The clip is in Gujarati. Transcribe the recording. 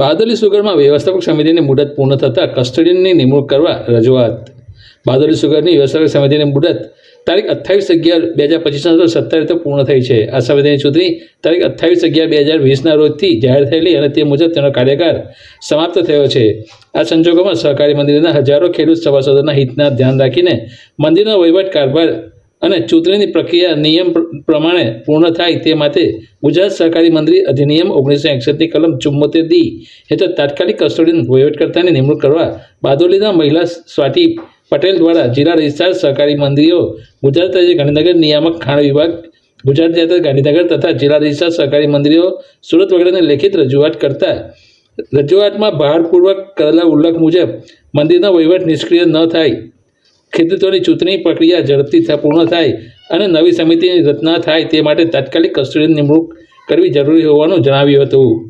બારડોલી સુગરમાં વ્યવસ્થાપક સમિતિની મુદત પૂર્ણ થતાં કસ્ટડીની નિમણૂક કરવા રજૂઆત. બાદલી સુગરની વ્યવસ્થાપક સમિતિની મુદત તારીખ અઠ્ઠાવીસ અગિયાર બે હજાર પચીસના રોજ સત્તર પૂર્ણ થઈ છે. આ સમિતિની ચૂંટણી તારીખ અઠ્ઠાવીસ અગિયાર બે હજાર વીસના રોજથી જાહેર થયેલી અને તે મુજબ તેનો કાર્યકાળ સમાપ્ત થયો છે. આ સંજોગોમાં સહકારી મંદિરના હજારો ખેડૂત સભાસદોના હિતના ધ્યાન રાખીને મંદિરનો વહીવટ કારભાર અને ચૂંટણીની પ્રક્રિયા નિયમ પ્રમાણે પૂર્ણ થાય તે માટે ગુજરાત સહકારી મંત્રી અધિનિયમ ઓગણીસો એકસઠની કલમ ચુમ્મોતેર ડી હેઠળ તાત્કાલિક કસ્ટોડિયન વહીવટકર્તાની નિમણૂક કરવા બારડોલીના મહિલા સ્વાતિ પટેલ દ્વારા જિલ્લા રજિસ્ટ્રાર સહકારી મંત્રીઓ, ગુજરાત રાજ્ય ગાંધીનગર નિયામક ખાણ વિભાગ, ગુજરાત રાજ્ય ગાંધીનગર તથા જિલ્લા રજિસ્ટ્રાર સહકારી મંત્રીઓ, સુરત વગેરેને લેખિત રજૂઆત કરતા રજૂઆતમાં ભારપૂર્વક કરેલા ઉલ્લેખ મુજબ મંદિરનો વહીવટ નિષ્ક્રિય ન થાય, ખેડૂતોની ચૂંટણી પ્રક્રિયા ઝડપથી પૂર્ણ થાય અને નવી સમિતિની રચના થાય તે માટે તાત્કાલિક કસ્ટડીની નિમણૂક કરવી જરૂરી હોવાનું જણાવ્યું હતું.